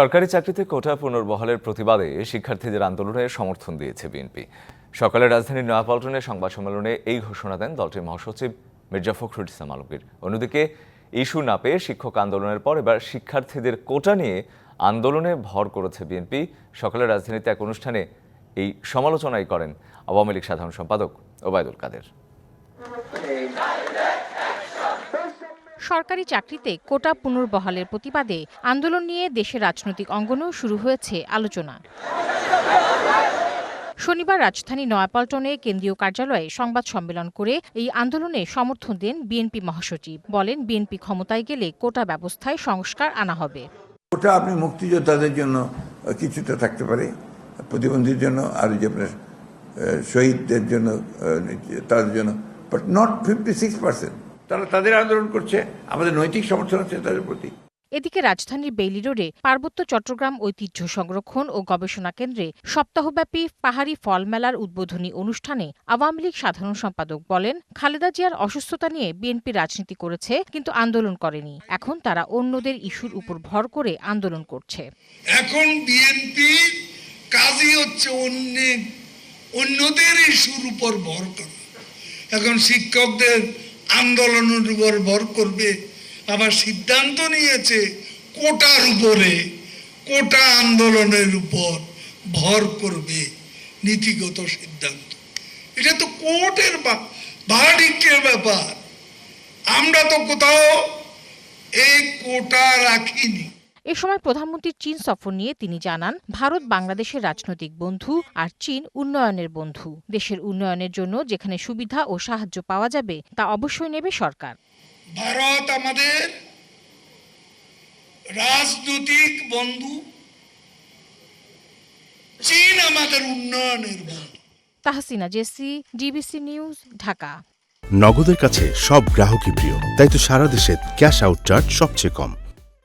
সরকারি চাকরিতে কোটা পুনর্বহালের প্রতিবাদে শিক্ষার্থীদের আন্দোলনে সমর্থন দিয়েছে বিএনপি। সকালে রাজধানীর নয়াপল্টনে সংবাদ সম্মেলনে এই ঘোষণা দেন দলটির মহাসচিব মির্জা ফখরুল ইসলাম আলমগীর। অন্যদিকে, ইস্যু না পেয়ে শিক্ষক আন্দোলনের পর এবার শিক্ষার্থীদের কোটা নিয়ে আন্দোলনে ভর করেছে বিএনপি। সকালে রাজধানীতে এক অনুষ্ঠানে এই সমালোচনাই করেন আওয়ামী লীগ সাধারণ সম্পাদক ওবায়দুল কাদের। সরকারি চাকরিতে কোটা পুনর্বহালের প্রতিবাদে আন্দোলন নিয়ে দেশের রাজনৈতিক অঙ্গনেও শুরু হয়েছে আলোচনা। শনিবার রাজধানী নয়াপল্টনে কেন্দ্রীয় কার্যালয়ে সংবাদ সম্মেলন করে এই আন্দোলনে সমর্থন দেন বিএনপি মহাসচিব। বলেন, বিএনপি ক্ষমতায় গেলে কোটা ব্যবস্থায় সংস্কার আনা হবে। কোটা আপনি মুক্তিযোদ্ধাদের জন্য কিছুটা থাকতে পারে, প্রতিবন্ধীর জন্য, আর যে আপনার শহীদদের জন্য তাদের জন্য but not fifty six percent তারা তাদের আন্দোলন করছে আমাদের নৈতিক সমর্থন আছে তাদের প্রতি। এদিকে রাজধানীর বেইলি রোডে পার্বত্য চট্টগ্রাম ঐতিহ্য সংরক্ষণ ও গবেষণা কেন্দ্রে সপ্তাহব্যাপী পাহাড়ি ফল মেলার উদ্বোধনী অনুষ্ঠানে আওয়ামী লীগ সাধারণ সম্পাদক বলেন খালেদা জিয়ার অসুস্থতা নিয়ে বিএনপি রাজনীতি করেছে কিন্তু আন্দোলন করেনি। এখন তারা অন্যদের ইস্যুর উপর ভর করে আন্দোলন করছে। এখন বিএনপি কাজই হচ্ছে অন্য অন্যদের ইস্যুর উপর ভর করা। এখন শিক্ষকদের আন্দোলনের উপর ভর করবে, আবার সিদ্ধান্ত নিয়েছে কোটার উপরে, কোটা আন্দোলনের উপর ভর করবে নীতিগত সিদ্ধান্ত। এটা তো কোর্টের ভার্ডিক্টের ব্যাপার। আমরা তো কোথাও এই কোটা রাখিনি। এ সময় প্রধানমন্ত্রীর চীন সফর নিয়ে তিনি জানান ভারত বাংলাদেশের রাজনৈতিক বন্ধু আর চীন উন্নয়নের বন্ধু। দেশের উন্নয়নের জন্য যেখানে সুবিধা ও সাহায্য পাওয়া যাবে তা অবশ্যই নেবে সরকার। ভারত আমাদের রাজনৈতিক বন্ধু। চীন আমাদের উন্নয়নের বন্ধু। Tahsina Jesy DBC news Dhaka. নগদের কাছে সব গ্রাহকই প্রিয় তাই তো সারা দেশে ক্যাশ আউট চার্জ সবচেয়ে কম।